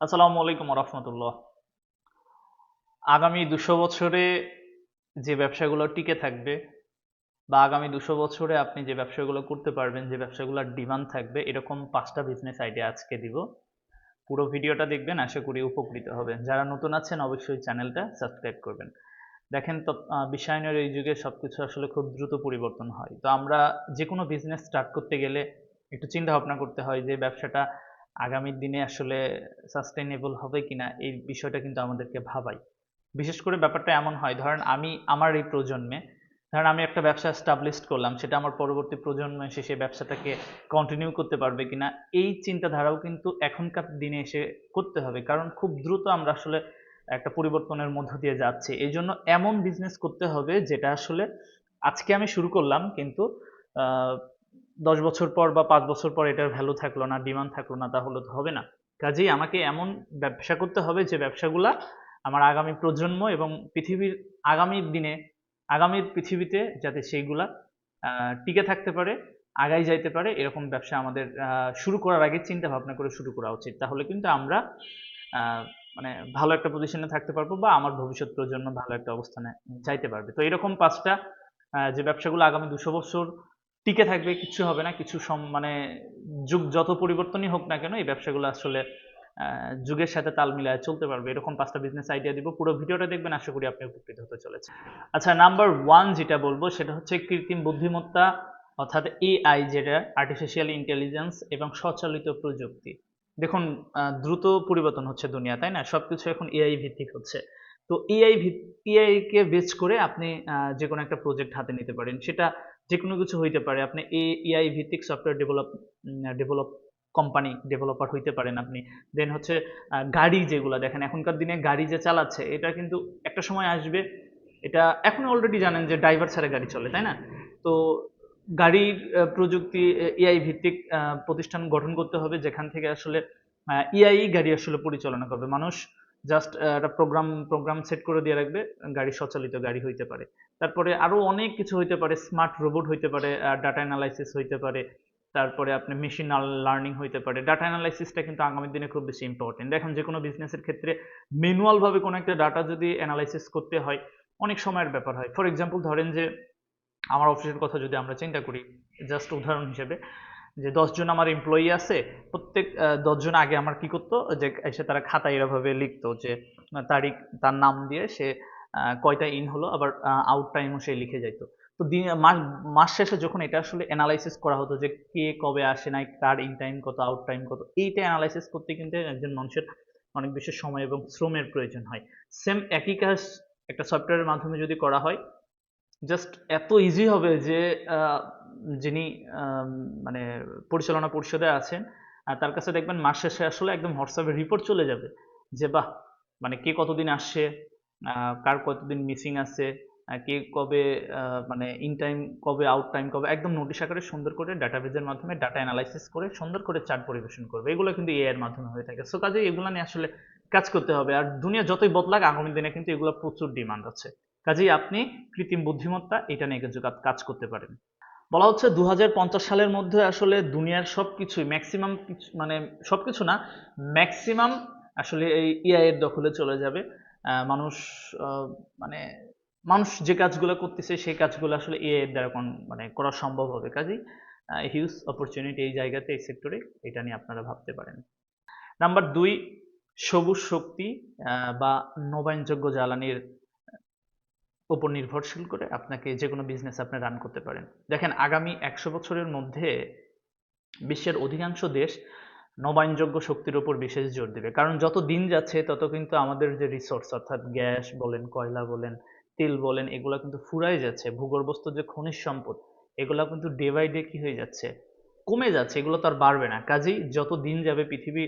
আসসালামু আলাইকুম রহমতুল্লাহ আগামী দুশো বছরে যে ব্যবসাগুলো টিকে থাকবে বা আগামী দুশো বছরে আপনি যে ব্যবসাগুলো করতে পারবেন, যে ব্যবসাগুলোর ডিমান্ড থাকবে, এরকম পাঁচটা বিজনেস আইডিয়া আজকে দিব। পুরো ভিডিওটা দেখবেন, আশা করি উপকৃত হবেন। যারা নতুন আছেন, অবশ্যই চ্যানেলটা সাবস্ক্রাইব করবেন। দেখেন বিশ্বায়নের এই যুগে সবকিছু আসলে খুব দ্রুত পরিবর্তন হয়। তো আমরা যে কোনো বিজনেস স্টার্ট করতে গেলে একটু চিন্তা ভাবনা করতে হয় যে ব্যবসাটা আগামী দিনে আসলে সাস্টেইনেবল হবে কিনা এই বিষয়টা কিন্তু আমাদেরকে ভাবাই। বিশেষ করে ব্যাপারটা এমন হয়, ধরেন আমি, আমার এই প্রজন্মে, ধরেন আমি একটা ব্যবসা স্টাবলিশ করলাম, সেটা আমার পরবর্তী প্রজন্ম এসে সেই ব্যবসাটাকে কন্টিনিউ করতে পারবে কিনা, এই চিন্তাধারাও কিন্তু এখনকার দিনে এসে করতে হবে। কারণ খুব দ্রুত আমরা আসলে একটা পরিবর্তনের মধ্য দিয়ে যাচ্ছি। এই জন্য এমন বিজনেস করতে হবে, যেটা আসলে আজকে আমি শুরু করলাম, কিন্তু দশ বছর পর বা পাঁচ বছর পর এটার ভ্যালু থাকল না ডিমান্ড থাকল না, তাহলে তো হবে না। কাজেই আমাকে এমন ব্যবসা করতে হবে যে ব্যবসাগুলা আমার আগামী প্রজন্ম এবং পৃথিবীর আগামী দিনে আগামী পৃথিবীতে যাতে সেইগুলা টিকে থাকতে পারে, আগাই যাইতে পারে, এরকম ব্যবসা আমাদের শুরু করার আগে চিন্তা ভাবনা করে শুরু করা উচিত। তাহলে কিন্তু আমরা মানে ভালো একটা পজিশনে থাকতে পারব বা আমার ভবিষ্যৎ প্রজন্ম ভালো একটা অবস্থানে যাইতে পারবে। তো এরকম পাঁচটা যে ব্যবসাগুলো আগামী দুশো বছর টিকে থাকবে, কিছু হবে না, কিছু মানে যুগ যত পরিবর্তনই হোক না কেন এই ব্যবসাগুলো আসলে যুগের সাথে তাল মিলায় চলতে পারবে। এরকম পাঁচটা বিজনেস আইডিয়া দিব, পুরো ভিডিওটা দেখবেন, আশা করি আপনি উপকৃত হতে চলেছে আচ্ছা নাম্বার ওয়ান যেটা বলব, সেটা হচ্ছে কৃত্রিম বুদ্ধিমত্তা, অর্থাৎ এআই যেটা আর্টিফিশিয়াল ইন্টেলিজেন্স এবং স্বচালিত প্রযুক্তি। দেখুন দ্রুত পরিবর্তন হচ্ছে দুনিয়া, তাই না? সবকিছু এখন এআই ভিত্তিক হচ্ছে। তো এআই এআই কে বেচ করে আপনি যে কোনো একটা প্রজেক্ট হাতে নিতে পারেন। সেটা যে কোনো কিছু হইতে পারে। আপনি এ এআই ভিত্তিক software develop develop company developer হইতে পারেন আপনি। দেন হচ্ছে গাড়ি যেগুলো দেখেন, এখনকার দিনে গাড়ি যে চালাচ্ছে, এটা কিন্তু একটা সময় আসবে। এটা এখন অলরেডি জানেন যে ড্রাইভার ছাড়া গাড়ি চলে, তাই না? তো গাড়ির প্রযুক্তি এআই ভিত্তিক প্রতিষ্ঠান গঠন করতে হবে, যেখান থেকে আসলে এআই গাড়ি আসলে পরিচালনা করবে। মানুষ জাস্ট একটা প্রোগ্রাম প্রোগ্রাম সেট করে দিয়ে রাখবে, গাড়ি স্বচালিত গাড়ি হইতে পারে। তারপরে আরও অনেক কিছু হইতে পারে স্মার্ট রোবট হইতে পারে ডাটা অ্যানালাইসিস হইতে পারে, তারপরে আপনি মেশিন লার্নিং হইতে পারে। ডাটা অ্যানালাইসিসটা কিন্তু আগামী দিনে খুব বেশি ইম্পর্টেন্ট দেখেন যে কোনো বিজনেসের ক্ষেত্রে ম্যানুয়ালভাবে কোনো একটা ডাটা যদি অ্যানালাইসিস করতে হয়, অনেক সময়ের ব্যাপার হয়। ফর এক্সাম্পল ধরেন যে, আমার অফিসের কথা যদি আমরা চিন্তা করি জাস্ট উদাহরণ হিসেবে যে দশজন আমার এমপ্লয়ি আছে, প্রত্যেক দশজন আগে আমার কি করতো, যে এসে তারা খাতায় এরভাবে লিখতো যে তারিখ, তার নাম দিয়ে সে কয়টা ইন হলো, আবার আউট টাইমও সে লিখে যাইতো। তো দিন মাস মাস শেষে যখন এটা আসলে অ্যানালাইসিস করা হতো যে কে কবে আসে নাই, কার ইন টাইম কত আউট টাইম কত, এইটা অ্যানালাইসিস করতে কিন্তু একজন মানুষের অনেক বেশি সময় এবং শ্রমের প্রয়োজন হয়। সেম একই কাজ একটা সফটওয়্যারের মাধ্যমে যদি করা হয় জাস্ট এত ইজি হবে যে যিনি মানে পরিচালনা পরিষদে আছেন আহ, তার কাছে দেখবেন মাস শেষে আসলে একদম হোয়াটসঅ্যাপে রিপোর্ট চলে যাবে যে বাহ মানে কে কতদিন আসছে কার কতদিন মিসিং আছে কে কবে মানে ইন টাইম কবে আউট টাইম কবে একদম নোটিশ আকারে সুন্দর করে ডাটাবেজের মাধ্যমে ডাটা অ্যানালাইসিস করে সুন্দর করে চার্ট পরিবেশন করবে। এগুলো কিন্তু এআই এর মাধ্যমে হয়ে থাকে। সো কাজে এগুলো নিয়ে আসলে কাজ করতে হবে। আর দুনিয়া যতই বদলাক আগামী দিনে কিন্তু এগুলো প্রচুর ডিমান্ড আছে। কাজেই আপনি কৃত্রিম বুদ্ধিমত্তা এটা নিয়ে কাজ- কাজ করতে পারেন। বলা হচ্ছে দু হাজার পঞ্চাশ সালের মধ্যে আসলে দুনিয়ার সব সবকিছুই ম্যাক্সিমাম মানে সবকিছু না ম্যাক্সিমাম আসলে এই এআই এর দখলে চলে যাবে। মানুষ মানে মানুষ যে কাজগুলো করতেছে সেই কাজগুলো আসলে এআই এর দ্বারা কোন- মানে করা সম্ভব হবে। কাজেই হিউজ অপরচুনিটি এই জায়গাতে, এই সেক্টরে এটা নিয়ে আপনারা ভাবতে পারেন। নাম্বার দুই, সবুজ শক্তি বা নবায়নযোগ্য জ্বালানির উপর নির্ভরশীল করে আপনাকে যে কোনো বিজনেস আপনি রান করতে পারেন। দেখেন, আগামী একশো বছরের মধ্যে বিশ্বের অধিকাংশ দেশ নবায়নযোগ্য শক্তির উপর বিশেষ জোর দেবে। কারণ যত দিন যাচ্ছে, তত কিন্তু আমাদের যে রিসোর্স অর্থাৎ গ্যাস বলেন, কয়লা বলেন, তেল বলেন, এগুলো কিন্তু ফুরাই যাচ্ছে। ভূগর্ভস্থ যে খনিজ সম্পদ, এগুলো কিন্তু ডে বাই ডে কি হয়ে যাচ্ছে? কমে যাচ্ছে, এগুলো তো আর বাড়বে না। কাজেই যত দিন যাবে পৃথিবী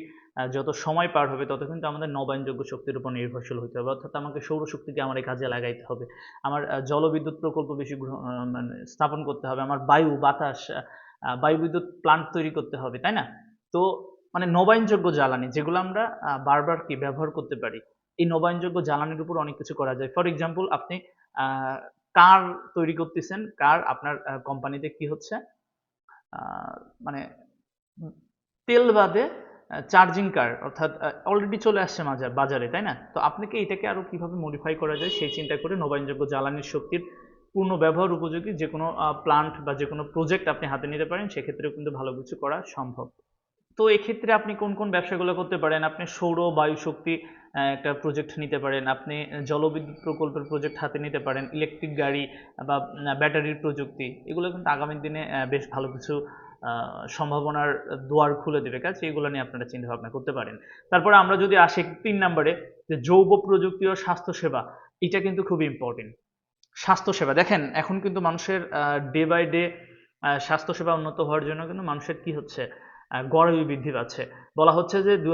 যত সময় পার হবে তত কিন্তু আমাদের নবায়নযোগ্য শক্তির উপর নির্ভরশীল হতে হবে। অর্থাৎ আমাকে সৌরশক্তিকে আমার এই কাজে লাগাইতে হবে। আমার জলবিদ্যুৎ প্রকল্প বেশি মানে স্থাপন করতে হবে। আমার বায়ু বাতাস আহ, বায়ু বিদ্যুৎ প্লান্ট তৈরি করতে হবে তাই না? তো মানে নবায়নযোগ্য জ্বালানি যেগুলো আমরা বারবার কি ব্যবহার করতে পারি এই নবায়নযোগ্য জ্বালানির উপর অনেক কিছু করা যায়। ফর এক্সাম্পল আপনি কার তৈরি করতেছেন কার আপনার কোম্পানিতে কি হচ্ছে? মানে তেল বাদে চার্জিং কার অর্থাৎ অলরেডি চলে আসছে মাজার, বাজারে, তাই না? তো আপনাকে এটাকে আরও কীভাবে মডিফাই করা যায় সেই চিন্তা করে নবায়নযোগ্য জ্বালানির শক্তির পূর্ণ ব্যবহার উপযোগী যে কোনো প্লান্ট বা যে কোনো প্রজেক্ট আপনি হাতে নিতে পারেন, সেক্ষেত্রেও কিন্তু ভালো কিছু করা সম্ভব। তো এক্ষেত্রে আপনি কোন কোন ব্যবসাগুলো করতে পারেন? আপনি সৌর, বায়ু শক্তি একটা প্রজেক্ট নিতে পারেন। আপনি জলবিদ্যুৎ প্রকল্পের প্রজেক্ট হাতে নিতে পারেন। ইলেকট্রিক গাড়ি বা ব্যাটারির প্রযুক্তি, এগুলো কিন্তু আগামী দিনে বেশ ভালো কিছু সম্ভাবনার দুয়ার খুলে দেবে। কাজ এগুলো নিয়ে আপনারা চিন্তা ভাবনা করতে পারেন। তারপরে আমরা যদি আসি তিন নম্বরে, যে জৈব প্রযুক্তি ও স্বাস্থ্যসেবা এটা কিন্তু খুব ইম্পর্টেন্ট স্বাস্থ্যসেবা দেখেন, এখন কিন্তু মানুষের ডে বাই ডে স্বাস্থ্যসেবা উন্নত হওয়ার জন্য কিন্তু মানুষের কি হচ্ছে? গড়ই বৃদ্ধি পাচ্ছে। বলা হচ্ছে যে দু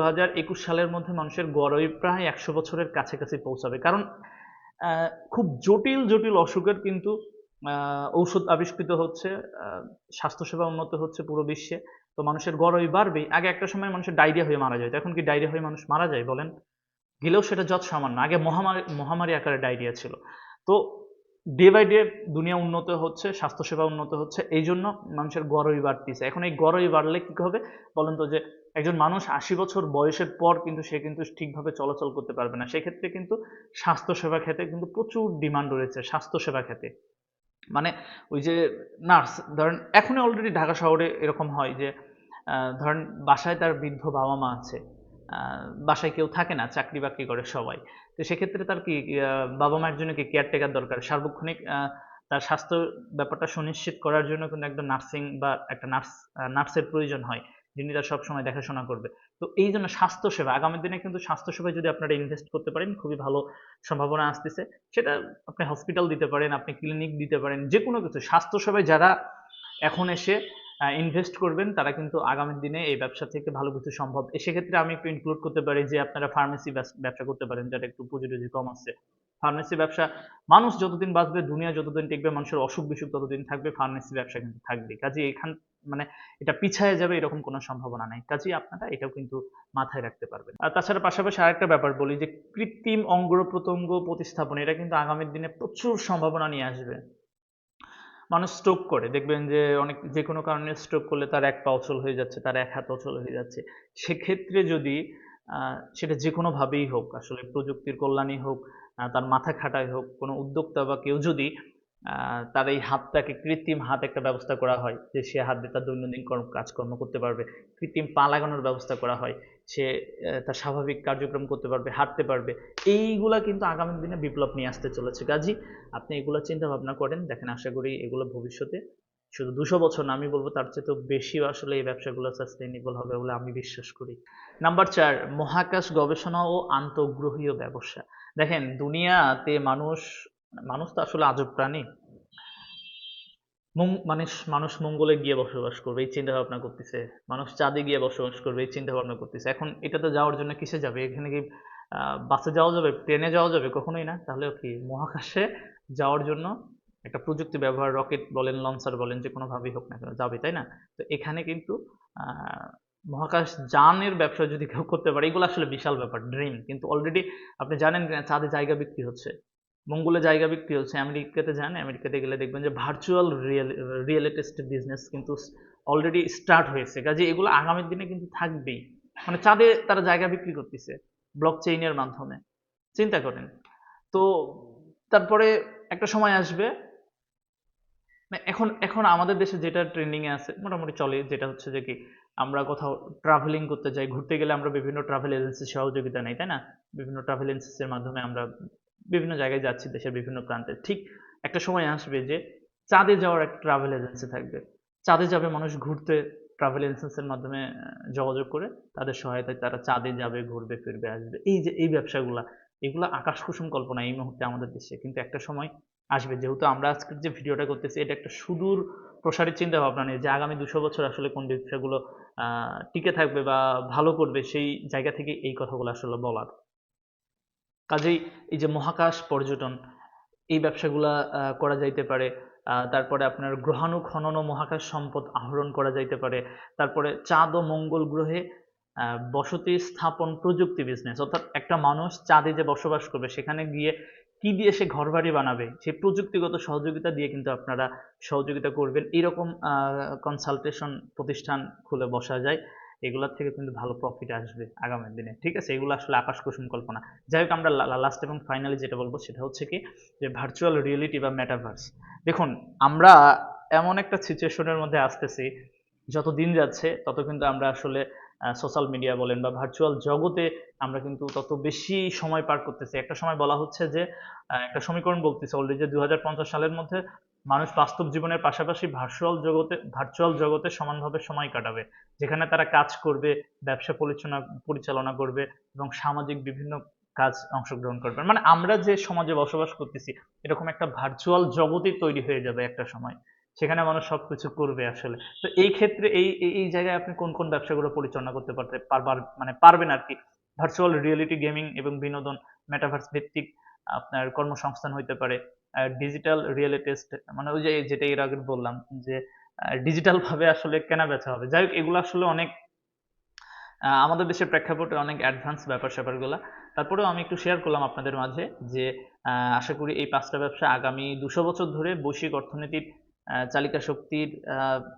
সালের মধ্যে মানুষের গড়ই প্রায় একশো বছরের কাছাকাছি পৌঁছাবে। কারণ খুব জটিল জটিল অসুখের কিন্তু ঔষধ আবিষ্কৃত হচ্ছে স্বাস্থ্যসেবা উন্নত হচ্ছে পুরো বিশ্বে। তো মানুষের গড়ায়ু বাড়বেই। আগে একটা সময় মানুষের ডায়রিয়া হয়ে মারা যায় এখন কি ডায়রিয়া হয়ে মানুষ মারা যায় বলেন? গেলেও সেটা যত সামান্য। আগে মহামারী মহামারী আকারে ডায়রিয়া ছিল। তো ডে বাই ডে দুনিয়া উন্নত হচ্ছে, স্বাস্থ্যসেবা উন্নত হচ্ছে এই জন্য মানুষের গড়ই বাড়তিছে। এখন এই গড়ই বাড়লে কি হবে? বলেন তো যে একজন মানুষ আশি বছর বয়সের পর কিন্তু সে কিন্তু ঠিকভাবে চলাচল করতে পারবে না। সেক্ষেত্রে কিন্তু স্বাস্থ্যসেবা ক্ষেত্রে কিন্তু প্রচুর ডিমান্ড রয়েছে স্বাস্থ্যসেবা ক্ষেত্রে। মানে ওই যে নার্স, ধরেন এখনই অলরেডি ঢাকা শহরে এরকম হয় যে ধরেন বাসায় তার বৃদ্ধ বাবা মা আছে বাসায় কেউ থাকে না, চাকরি বাকরি করে সবাই। তো সেক্ষেত্রে তার কি বাবা মায়ের জন্য কি কেয়ারটেকার দরকার? সার্বক্ষণিক তার স্বাস্থ্য ব্যাপারটা সুনিশ্চিত করার জন্য কিন্তু একদম নার্সিং বা একটা নার্স নার্সের প্রয়োজন হয়, যিনি তার সবসময় দেখাশোনা করবে। তো এই জন্য স্বাস্থ্যসেবা, আগামী দিনে কিন্তু স্বাস্থ্যসেবায় যদি আপনারা ইনভেস্ট করতে পারেন, খুবই ভালো সম্ভাবনা আসতেছে। সেটা আপনি হসপিটাল দিতে পারেন, আপনি ক্লিনিক দিতে পারেন যে কোনো কিছু। স্বাস্থ্যসেবায় যারা এখন এসে ইনভেস্ট করবেন, তারা কিন্তু আগামী দিনে এই ব্যবসা থেকে ভালো কিছু সম্ভব। সেক্ষেত্রে আমি একটু ইনক্লুড করতে পারি যে আপনারা ফার্মেসি ব্যবসা করতে পারেন, যারা একটু পুঁজি টুজি কম আছে। ফার্মেসি ব্যবসা, মানুষ যতদিন বাঁচবে, দুনিয়া যতদিন টিকবে, মানুষের অসুখ বিসুখ ততদিন থাকবে, ফার্মেসি ব্যবসা কিন্তু থাকবে। কাজে এখান মানে এটা পিছায় যাবে এরকম কোনো সম্ভাবনা নাই। কাজেই আপনারা এটাও কিন্তু মাথায় রাখতে পারবেন। আর তাছাড়া পাশাপাশি আরেকটা ব্যাপার বলি যে, কৃত্রিম অঙ্গ প্রত্যঙ্গ প্রতিস্থাপন, এটা কিন্তু আগামী দিনে প্রচুর সম্ভাবনা নিয়ে আসবে। মানুষ স্ট্রোক করে, দেখবেন যে অনেক, যে কোনো কারণে স্ট্রোক করলে তার এক পা অচল হয়ে যাচ্ছে, তার এক হাত অচল হয়ে যাচ্ছে। সেক্ষেত্রে যদি সেটা যে কোনোভাবেই হোক, আসলে প্রযুক্তির কল্যাণই হোক তার মাথা খাটাই হোক, কোনো উদ্যোক্তা বা কেউ যদি তার এই হাতটাকে কৃত্রিম হাত একটা ব্যবস্থা করা হয়, যে সে হাত দিয়ে তার দৈনন্দিন কর্ম, কাজকর্ম করতে পারবে, কৃত্রিম পা লাগানোর ব্যবস্থা করা হয়, সে তার স্বাভাবিক কার্যক্রম করতে পারবে, হাঁটতে পারবে, এইগুলা কিন্তু আগামী দিনে বিপ্লব নিয়ে আসতে চলেছে। কাজী, আপনি এগুলো চিন্তা ভাবনা করেন, দেখেন আশা করি এগুলো ভবিষ্যতে, শুধু দুশো বছর না, আমি বলব তার চেয়ে তো বেশি আসলে এই ব্যবসাগুলো সাস্টেইনেবল হবে বলে আমি বিশ্বাস করি। নাম্বার চার, মহাকাশ গবেষণা ও আন্তঃগ্রহীয় ব্যবসা। দেখেন, দুনিয়াতে মানুষ মানুষ তো আসলে আজব প্রাণী। মং- মানুষ মঙ্গলে গিয়ে বসবাস করবে, এই চিন্তা ভাবনা করতেছে। মানুষ চাঁদে গিয়ে বসবাস করবে, এই চিন্তা ভাবনা করতেছে। এখন এটাতে যাওয়ার জন্য কিসে যাবে? এখানে কি বাসে যাওয়া যাবে, ট্রেনে যাওয়া যাবে? কখনোই না। তাহলে কি, মহাকাশে যাওয়ার জন্য একটা প্রযুক্তি ব্যবহার, রকেট বলেন, লঞ্চার বলেন, যে কোনোভাবেই হোক না কেন, যাবে, তাই না? তো এখানে কিন্তু মহাকাশ যানের ব্যবসা যদি কেউ করতে পারে, এগুলো আসলে বিশাল ব্যাপার ড্রিম কিন্তু অলরেডি আপনি জানেন, চাঁদে জায়গা বিক্রি হচ্ছে, মঙ্গলে জায়গা বিক্রি হচ্ছে, আমেরিকাতে যান, আমেরিকাতে গেলে দেখবেন যে ভার্চুয়াল রিয়েল রিয়েল বিজনেস কিন্তু অলরেডি স্টার্ট হয়েছে। কাজে এগুলো আগামী দিনে কিন্তু থাকবেই। মানে চাঁদে তারা জায়গা বিক্রি করতেছে ব্লক চেইনের মাধ্যমে। চিন্তা করেন। তো তারপরে একটা সময় আসবে মানে এখন এখন আমাদের দেশে যেটা ট্রেন্ডিং এ আছে, মোটামুটি চলে, যেটা হচ্ছে যে কি, আমরা কোথাও ট্রাভেলিং করতে যাই, ঘুরতে গেলে আমরা বিভিন্ন ট্রাভেল এজেন্সির সহযোগিতা নেই, তাই না? বিভিন্ন ট্রাভেল এজেন্সির মাধ্যমে আমরা বিভিন্ন জায়গায় যাচ্ছি, দেশের বিভিন্ন প্রান্তে। ঠিক একটা সময় আসবে যে চাঁদে যাওয়ার একটা ট্রাভেল এজেন্সি থাকবে। চাঁদে যাবে মানুষ ঘুরতে ট্রাভেল এজেন্সির মাধ্যমে যোগাযোগ করে তাদের সহায়তায় তারা চাঁদে যাবে, ঘুরবে, ফিরবে, আসবে। এই যে, এই ব্যবসাগুলা, এগুলো আকাশ কুসুম কল্পনা এই মুহূর্তে আমাদের দেশে। কিন্তু একটা সময় আসবে। যেহেতু আমরা আজকের যে ভিডিওটা করতেছি, এটা একটা সুদূর প্রসারিত চিন্তা ভাবনা নেই যে আগামী দুশো বছর আসলে কোন ব্যবসাগুলো টিকে থাকবে বা ভালো করবে, সেই জায়গা থেকে এই কথাগুলো আসলে বলার। কাজেই এই যে মহাকাশ পর্যটন, এই ব্যবসাগুলা করা যাইতে পারে তারপরে আপনার গ্রহাণু খনন ও মহাকাশ সম্পদ আহরণ করা যাইতে পারে, তারপরে চাঁদ ও মঙ্গল গ্রহে বসতি স্থাপন প্রযুক্তি বিজনেস অর্থাৎ একটা মানুষ চাঁদে যে বসবাস করবে, সেখানে গিয়ে কি দিয়ে সে ঘরবাড়ি বানাবে? সে প্রযুক্তিগত সহযোগিতা দিয়ে কিন্তু আপনারা সহযোগিতা করবেন। এরকম কনসালটেশন প্রতিষ্ঠান খুলে বসা যায়, এগুলোর থেকে কিন্তু ভালো প্রফিট আসবে আগামী দিনে। ঠিক আছে? এগুলো আসলে আকাশ কুসুম কল্পনা। যাই হোক, আমরা লাস্ট এবং ফাইনালি যেটা বলব সেটা হচ্ছে কি যে ভার্চুয়াল রিয়েলিটি বা মেটাভার্স দেখুন, আমরা এমন একটা সিচুয়েশনের মধ্যে আসতেছি, যত দিন যাচ্ছে, তত কিন্তু আমরা আসলে সোশ্যাল মিডিয়া বলেন বা ভার্চুয়াল জগতে আমরা কিন্তু তত বেশি সময় পার করতেছি। একটা সময় বলা হচ্ছে যে একটা সমীকরণ বলতেছে অলরেডি যে দু হাজার পঞ্চাশ সালের মধ্যে মানুষ বাস্তব জীবনের পাশাপাশি ভার্চুয়াল জগতে ভার্চুয়াল জগতে সমানভাবে সময় কাটাবে। যেখানে তারা কাজ করবে, ব্যবসা পরিচালনা পরিচালনা করবে এবং সামাজিক বিভিন্ন কাজ অংশগ্রহণ করবে। মানে আমরা যে সমাজে বসবাস করতেছি, এরকম একটা ভার্চুয়াল জগতই তৈরি হয়ে যাবে একটা সময়। সেখানে মানুষ সবকিছু করবে আসলে। তো এই ক্ষেত্রে এই, এই- জায়গায় আপনি কোন কোন ব্যবসাগুলো পরিচালনা করতে পারতে, পারবার মানে পারবেন আর কি? ভার্চুয়াল রিয়েলিটি গেমিং এবং বিনোদন মেটাভার্স ভিত্তিক আপনার কর্মসংস্থান হইতে পারে ডিজিটাল রিয়েল টেস্ট মানে ওই যে, যেটা এর আগে বললাম যে ডিজিটাল ভাবে আসলে কেনা বেচা হবে। যাই হোক, এগুলো আসলে অনেক আমাদের দেশের প্রেক্ষাপটে অনেক অ্যাডভান্স ব্যাপার স্যাপারগুলো। তারপরেও আমি একটু শেয়ার করলাম আপনাদের মাঝে যে আশা করি এই পাঁচটা ব্যবসা আগামী দুশো বছর ধরে বৈশ্বিক অর্থনীতির চালিকা শক্তির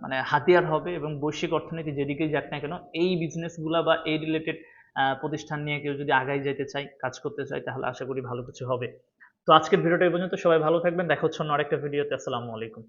মানে হাতিয়ার হবে এবং বৈশ্বিক অর্থনীতি যেদিকেই যাক না কেন, এই বিজনেসগুলা বা এই রিলেটেড প্রতিষ্ঠান নিয়ে কেউ যদি আগাই যেতে চায়, কাজ করতে চায়, তাহলে আশা করি ভালো কিছু হবে। তো আজকের ভিডিওটা এই পর্যন্ত, সবাই ভালো থাকবেন, দেখা হচ্ছে অন্য আরেকটা ভিডিওতে আসসালামু আলাইকুম।